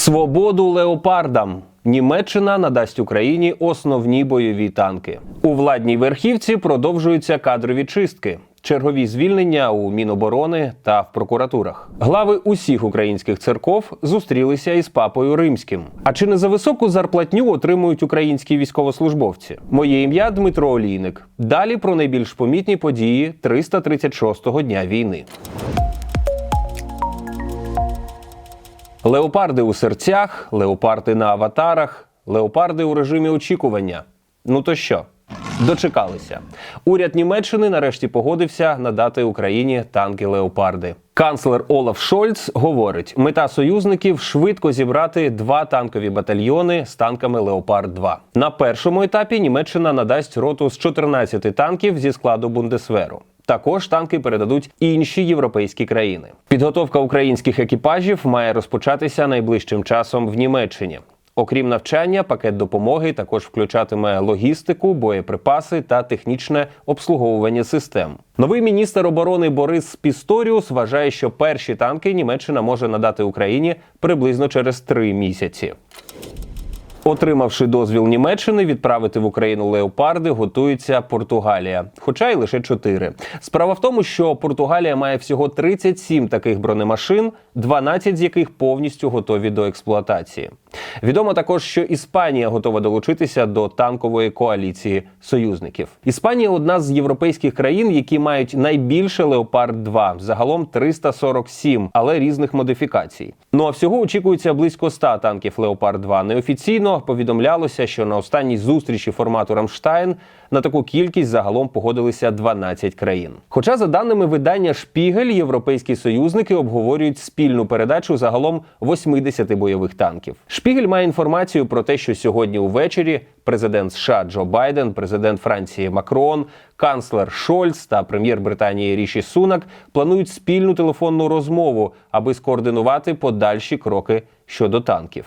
Свободу леопардам. Німеччина надасть Україні основні бойові танки. У владній верхівці продовжуються кадрові чистки. Чергові звільнення у Міноборони та в прокуратурах. Глави усіх українських церков зустрілися із папою римським. А чи не за високу зарплатню отримують українські військовослужбовці? Моє ім'я Дмитро Олійник. Далі про найбільш помітні події 336-го дня війни. Леопарди у серцях, леопарди на аватарах, леопарди у режимі очікування. Ну то що? Дочекалися. Уряд Німеччини нарешті погодився надати Україні танки леопарди. Канцлер Олаф Шольц говорить: мета союзників швидко зібрати два танкові батальйони з танками Леопард 2 На першому етапі Німеччина надасть роту з 14 танків зі складу Бундесверу. Також танки передадуть інші європейські країни. Підготовка українських екіпажів має розпочатися найближчим часом в Німеччині. Окрім навчання, пакет допомоги також включатиме логістику, боєприпаси та технічне обслуговування систем. Новий міністр оборони Борис Пісторіус вважає, що перші танки Німеччина може надати Україні приблизно через три місяці. Отримавши дозвіл Німеччини відправити в Україну леопарди, готується Португалія, хоча й лише чотири. Справа в тому, що Португалія має всього 37 таких бронемашин, 12 з яких повністю готові до експлуатації. Відомо також, що Іспанія готова долучитися до танкової коаліції союзників. Іспанія одна з європейських країн, які мають найбільше леопард 2 загалом 347, але різних модифікацій. Ну а всього очікується близько 100 танків Леопард 2 Неофіційно повідомлялося, що на останній зустрічі формату Рамштайн на таку кількість загалом погодилися 12 країн. Хоча, за даними видання Шпігель, європейські союзники обговорюють спільну передачу загалом 80 бойових танків. Шпігель має інформацію про те, що сьогодні увечері президент США Джо Байден, президент Франції Макрон, канцлер Шольц та прем'єр Британії Ріші Сунак планують спільну телефонну розмову, аби скоординувати подальші кроки щодо танків.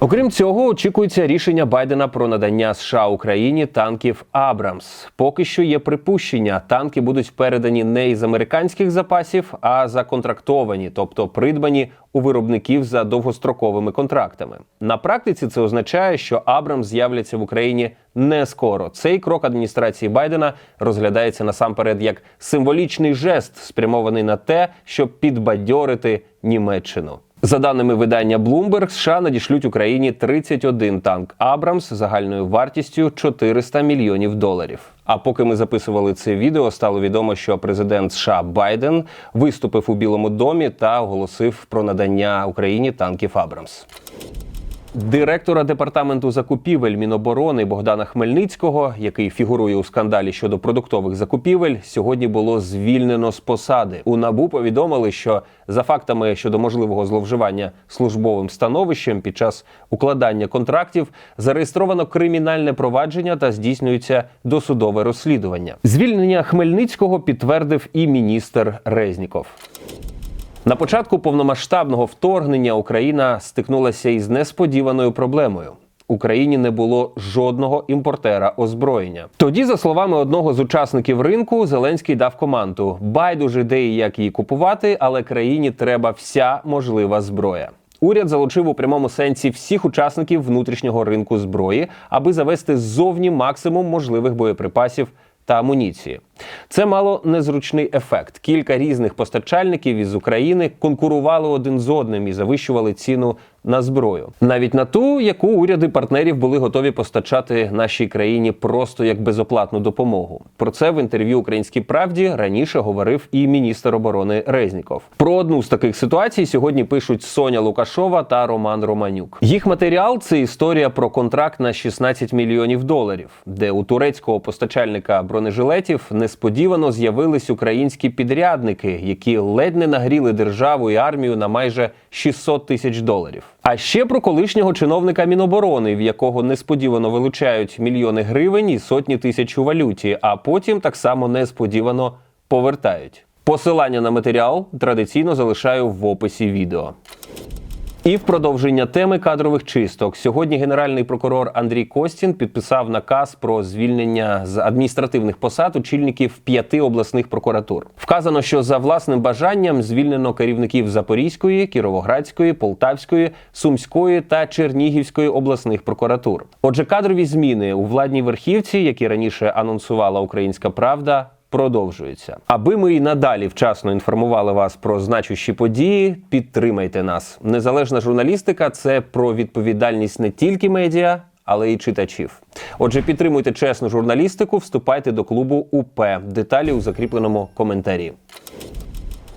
Окрім цього, очікується рішення Байдена про надання США Україні танків Абрамс. Поки що є припущення, танки будуть передані не із американських запасів, а законтрактовані, тобто придбані у виробників за довгостроковими контрактами. На практиці це означає, що Абрамс з'являться в Україні не скоро. Цей крок адміністрації Байдена розглядається насамперед як символічний жест, спрямований на те, щоб підбадьорити Німеччину. За даними видання Bloomberg, США надішлють Україні 31 танк Абрамс загальною вартістю 400 мільйонів доларів. А поки ми записували це відео, стало відомо, що президент США Байден виступив у Білому домі та оголосив про надання Україні танків Абрамс. Директора департаменту закупівель Міноборони Богдана Хмельницького, який фігурує у скандалі щодо продуктових закупівель, сьогодні було звільнено з посади. У набу повідомили, що за фактами щодо можливого зловживання службовим становищем під час укладання контрактів зареєстровано кримінальне провадження та здійснюється досудове розслідування. Звільнення Хмельницького підтвердив і міністр Резніков. На початку повномасштабного вторгнення Україна стикнулася із несподіваною проблемою. Україні не було жодного імпортера озброєння. Тоді, за словами одного з учасників ринку, Зеленський дав команду: байдуже де і як її купувати, але країні треба вся можлива зброя. Уряд залучив у прямому сенсі всіх учасників внутрішнього ринку зброї, аби завести ззовні максимум можливих боєприпасів та амуніції. Це мало незручний ефект. Кілька різних постачальників із України конкурували один з одним і завищували ціну на зброю, навіть на ту, яку уряди партнерів були готові постачати нашій країні просто як безоплатну допомогу. Про це в інтерв'ю Українській правді раніше говорив і міністр оборони Резніков. Про одну з таких ситуацій сьогодні пишуть Соня Лукашова та Роман Романюк. Їх матеріал це історія про контракт на 16 мільйонів доларів, де у турецького постачальника бронежилетів несподівано з'явились українські підрядники, які ледь не нагріли державу і армію на майже 600 тисяч доларів. А ще про колишнього чиновника Міноборони, в якого несподівано вилучають мільйони гривень і сотні тисяч у валюті, а потім так само несподівано повертають. Посилання на матеріал традиційно залишаю в описі відео. І в продовження теми кадрових чисток сьогодні генеральний прокурор Андрій Костін підписав наказ про звільнення з адміністративних посад очільників п'яти обласних прокуратур. Вказано, що за власним бажанням звільнено керівників Запорізької, Кіровоградської, Полтавської, Сумської та Чернігівської обласних прокуратур. Отже, кадрові зміни у владній верхівці, які раніше анонсувала Українська Правда, продовжується. Аби ми і надалі вчасно інформували вас про значущі події, підтримайте нас. Незалежна журналістика це про відповідальність не тільки медіа. Але й читачів. Отже, підтримуйте чесну журналістику, вступайте до клубу УП. Деталі у закріпленому коментарі.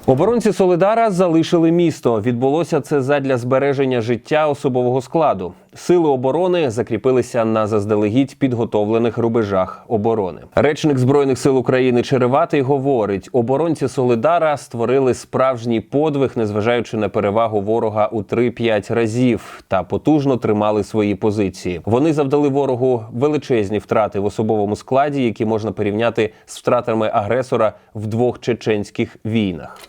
Оборонці Солидара залишили місто. Відбулося це задля збереження життя особового складу. Сили оборони закріпилися на заздалегідь підготовлених рубежах оборони. Речник збройних сил України Череватий говорить: оборонці Солидара створили справжній подвиг, незважаючи на перевагу ворога у 3-5 разів, та потужно тримали свої позиції. Вони завдали ворогу величезні втрати в особовому складі, які можна порівняти з втратами агресора в двох чеченських війнах.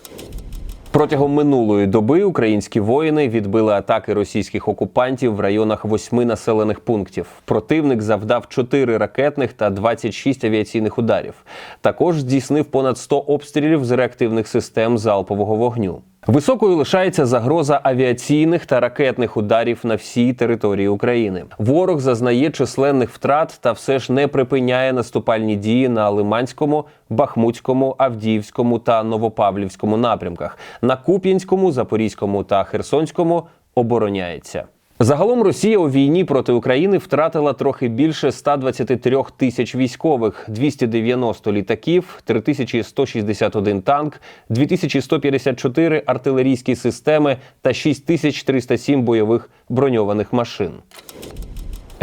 Протягом минулої доби українські воїни відбили атаки російських окупантів в районах восьми населених пунктів. Противник завдав 4 ракетних та 26 авіаційних ударів. Також здійснив понад 100 обстрілів з реактивних систем залпового вогню. Високою лишається загроза авіаційних та ракетних ударів на всій території України. Ворог зазнає численних втрат та все ж не припиняє наступальні дії на Лиманському, Бахмутському, Авдіївському та Новопавлівському напрямках. На Куп'янському, Запорізькому та Херсонському обороняється. Загалом Росія у війні проти України втратила трохи більше 123 тисяч військових, 290 літаків, 3161 танк, 2154 артилерійські системи та 6307 бойових броньованих машин.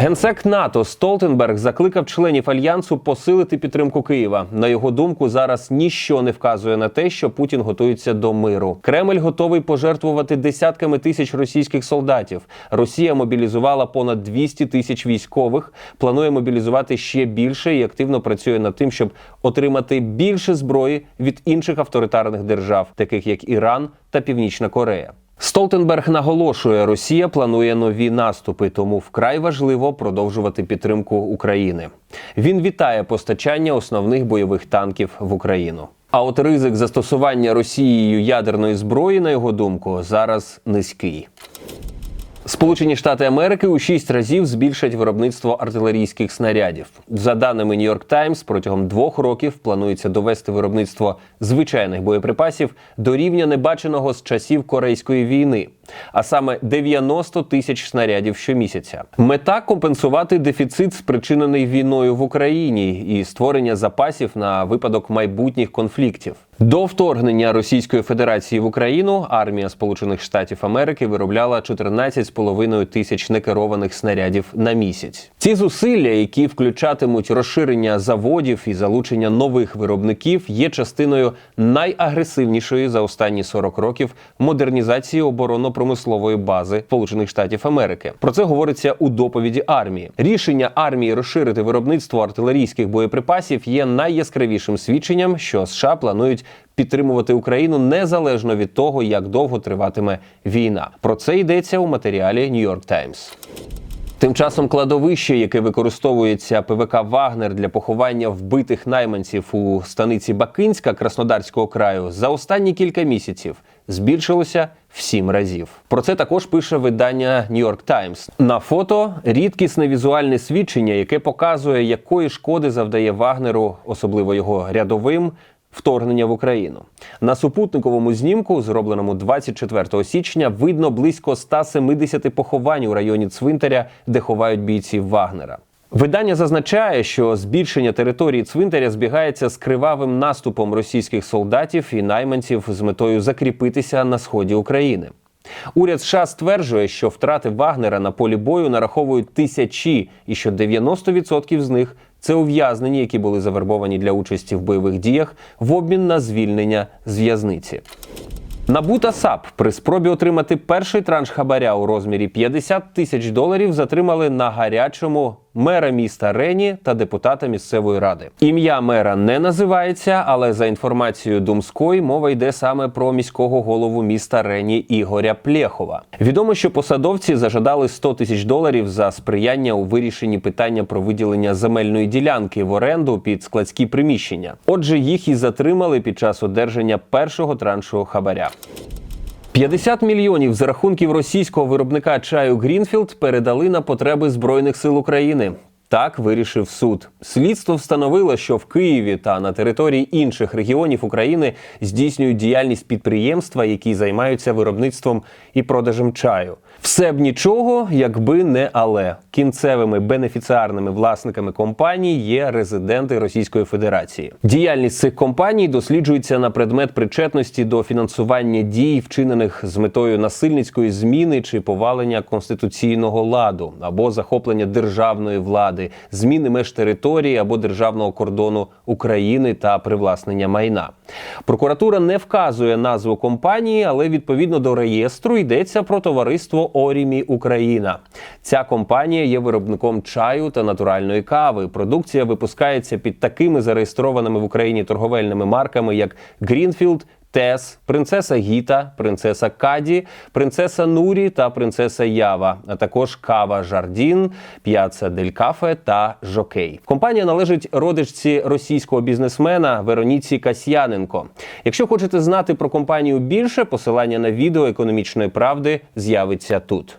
Генсек НАТО Столтенберг закликав членів альянсу посилити підтримку Києва. На його думку, зараз ніщо не вказує на те, що Путін готується до миру. Кремль готовий пожертвувати десятками тисяч російських солдатів. Росія мобілізувала понад 200 тисяч військових. Планує мобілізувати ще більше і активно працює над тим, щоб отримати більше зброї від інших авторитарних держав, таких як Іран та Північна Корея. Столтенберг наголошує, Росія планує нові наступи, тому вкрай важливо продовжувати підтримку України. Він вітає постачання основних бойових танків в Україну. А от ризик застосування Росією ядерної зброї, на його думку, зараз низький. Сполучені Штати Америки у шість разів збільшать виробництво артилерійських снарядів. За даними New York Times, протягом двох років планується довести виробництво звичайних боєприпасів до рівня небаченого з часів Корейської війни, а саме 90 тисяч снарядів щомісяця. Мета компенсувати дефіцит, спричинений війною в Україні, і створення запасів на випадок майбутніх конфліктів. До вторгнення Російської Федерації в Україну армія Сполучених Штатів Америки виробляла 14,5 тисяч некерованих снарядів на місяць. Ці зусилля, які включатимуть розширення заводів і залучення нових виробників, є частиною найагресивнішої за останні 40 років модернізації оборонно-промислової бази Сполучених Штатів Америки. Про це говориться у доповіді армії. Рішення армії розширити виробництво артилерійських боєприпасів є найяскравішим свідченням, що США планують підтримувати Україну незалежно від того, як довго триватиме війна. Про це йдеться у матеріалі New York Times. Тим часом кладовище, яке використовується ПВК Вагнер для поховання вбитих найманців у станиці Бакинська Краснодарського краю, за останні кілька місяців збільшилося в сім разів. Про це також пише видання New York Times. На фото рідкісне візуальне свідчення, яке показує, якої шкоди завдає Вагнеру, особливо його рядовим. Вторгнення в Україну на супутниковому знімку, зробленому 24 січня, видно близько 170 поховань у районі цвинтаря, де ховають бійців Вагнера. Видання зазначає, що збільшення території цвинтаря збігається з кривавим наступом російських солдатів і найманців з метою закріпитися на сході України. Уряд США стверджує, що втрати Вагнера на полі бою нараховують тисячі, і що 90% з них це ув'язнені, які були завербовані для участі в бойових діях в обмін на звільнення з в'язниці. Набута САП при спробі отримати перший транш хабаря у розмірі 50 тисяч доларів затримали на гарячому мера міста Рені та депутата місцевої ради. Ім'я мера не називається, але за інформацією Думської мова йде саме про міського голову міста Рені Ігоря Плєхова. Відомо, що посадовці зажадали 100 тисяч доларів за сприяння у вирішенні питання про виділення земельної ділянки в оренду під складські приміщення. Отже, їх і затримали під час одержання першого траншу хабаря. 50 мільйонів з рахунків російського виробника чаю Грінфілд передали на потреби Збройних сил України. Так вирішив суд. Слідство встановило, що в Києві та на території інших регіонів України здійснюють діяльність підприємства, які займаються виробництвом і продажем чаю. Все б нічого, якби не але кінцевими бенефіціарними власниками компаній є резиденти Російської Федерації. Діяльність цих компаній досліджується на предмет причетності до фінансування дій, вчинених з метою насильницької зміни чи повалення конституційного ладу або захоплення державної влади, зміни меж території або державного кордону України та привласнення майна. Прокуратура не вказує назву компанії, але відповідно до реєстру йдеться про товариство Орімі Україна. Ця компанія є виробником чаю та натуральної кави. Продукція випускається під такими зареєстрованими в Україні торговельними марками, як Greenfield, Тес, принцеса Гіта, принцеса Каді, принцеса Нурі та принцеса Ява, а також Кава Жардін, П'яца Дель Кафе та Жокей. Компанія належить родичці російського бізнесмена Вероніці Касьяненко. Якщо хочете знати про компанію більше, посилання на відео економічної правди з'явиться тут.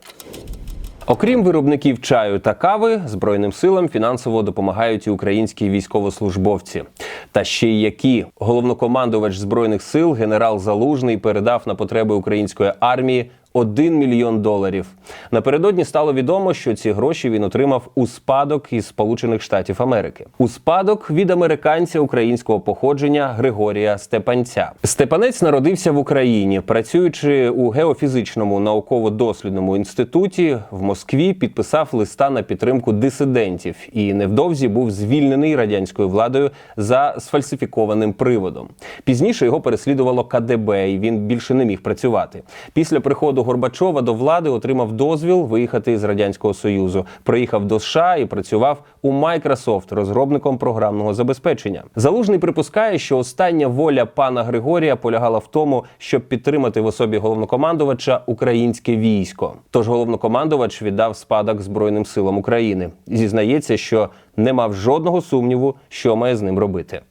Окрім виробників чаю та кави, збройним силам фінансово допомагають і українські військовослужбовці. Та ще й які головнокомандувач збройних сил генерал Залужний передав на потреби української армії 1 мільйон доларів. Напередодні стало відомо, що ці гроші він отримав у спадок із Сполучених Штатів Америки. У спадок від американця українського походження Григорія Степанця. Степанець народився в Україні, працюючи у геофізичному науково-дослідному інституті в Москві, підписав листа на підтримку дисидентів і невдовзі був звільнений радянською владою за сфальсифікованим приводом. Пізніше його переслідувало КДБ, і він більше не міг працювати. Після приходу Горбачова до влади отримав дозвіл виїхати з радянського союзу. Приїхав до США і працював у Microsoft розробником програмного забезпечення. Залужний припускає, що остання воля пана Григорія полягала в тому, щоб підтримати в особі головнокомандувача українське військо. Тож головнокомандувач віддав спадок Збройним силам України. Зізнається, що не мав жодного сумніву, що має з ним робити.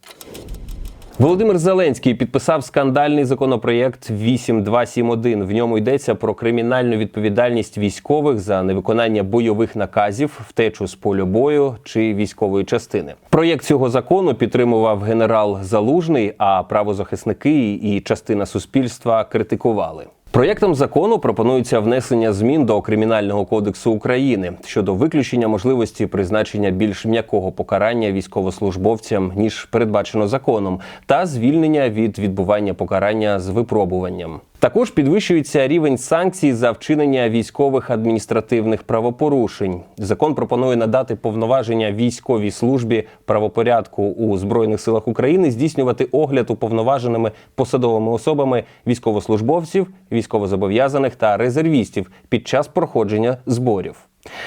Володимир Зеленський підписав скандальний законопроєкт 8271. В ньому йдеться про кримінальну відповідальність військових за невиконання бойових наказів, втечу з полю бою чи військової частини. Проєкт цього закону підтримував генерал Залужний, а правозахисники і частина суспільства критикували. Проєктом закону пропонується внесення змін до Кримінального кодексу України щодо виключення можливості призначення більш м'якого покарання військовослужбовцям ніж передбачено законом, та звільнення від відбування покарання з випробуванням. Також підвищується рівень санкцій за вчинення військових адміністративних правопорушень. Закон пропонує надати повноваження військовій службі правопорядку у збройних силах України здійснювати огляд уповноваженими посадовими особами військовослужбовців, військовозобов'язаних та резервістів під час проходження зборів.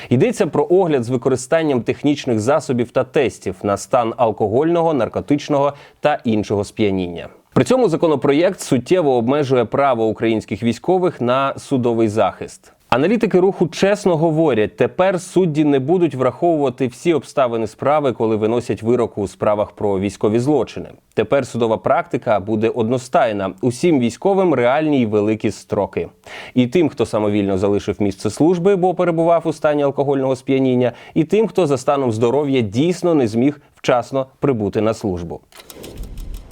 Йдеться про огляд з використанням технічних засобів та тестів на стан алкогольного, наркотичного та іншого сп'яніння. При цьому законопроєкт суттєво обмежує право українських військових на судовий захист. Аналітики руху чесно говорять, тепер судді не будуть враховувати всі обставини справи, коли виносять вирок у справах про військові злочини. Тепер судова практика буде одностайна. Усім військовим реальні й великі строки. І тим, хто самовільно залишив місце служби, бо перебував у стані алкогольного сп'яніння, і тим, хто за станом здоров'я дійсно не зміг вчасно прибути на службу.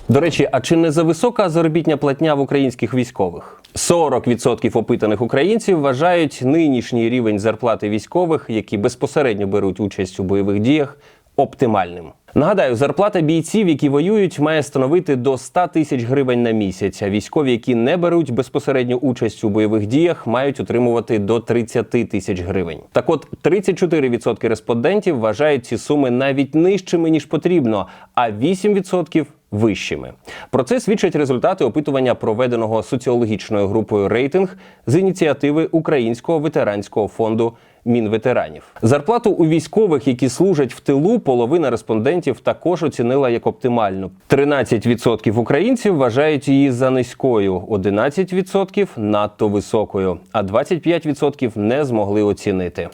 До речі, а чи не за висока заробітня платня в українських військових? 40% опитаних українців вважають нинішній рівень зарплати військових, які безпосередньо беруть участь у бойових діях, оптимальним. Нагадаю, зарплата бійців, які воюють, має становити до 100 тисяч гривень на місяць. А військові, які не беруть безпосередню участь у бойових діях, мають отримувати до 30 тисяч гривень. Так, от 34% респондентів вважають ці суми навіть нижчими ніж потрібно, а 8% вищими. Про це свідчать результати опитування, проведеного соціологічною групою рейтинг з ініціативи Українського ветеранського фонду. Мінветеранів зарплату у військових, які служать в тилу, половина респондентів також оцінила як оптимальну. 13% українців вважають її за низькою, 11% надто високою, а 25% не змогли оцінити.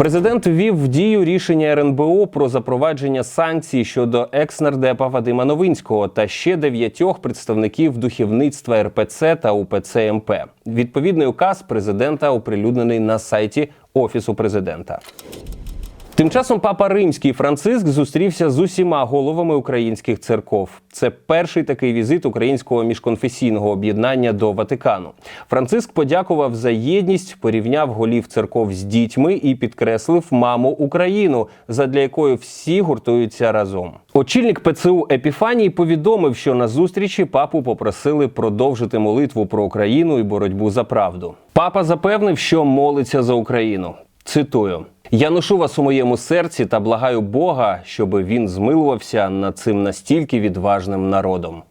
Президент ввів в дію рішення РНБО про запровадження санкцій щодо екс-нардепа Вадима Новинського та ще дев'ятьох представників духовництва РПЦ та УПЦ МП. Відповідний указ президента оприлюднений на сайті Офісу президента. Тим часом папа римський Франциск зустрівся з усіма головами українських церков. Це перший такий візит українського міжконфесійного об'єднання до Ватикану. Франциск подякував за єдність, порівняв голів церков з дітьми і підкреслив маму Україну, задля якої всі гуртуються разом. Очільник ПЦУ Епіфаній повідомив, що на зустрічі папу попросили продовжити молитву про Україну і боротьбу за правду. Папа запевнив, що молиться за Україну. Цитую: я ношу вас у моєму серці та благаю Бога, щоб він змилувався над цим настільки відважним народом.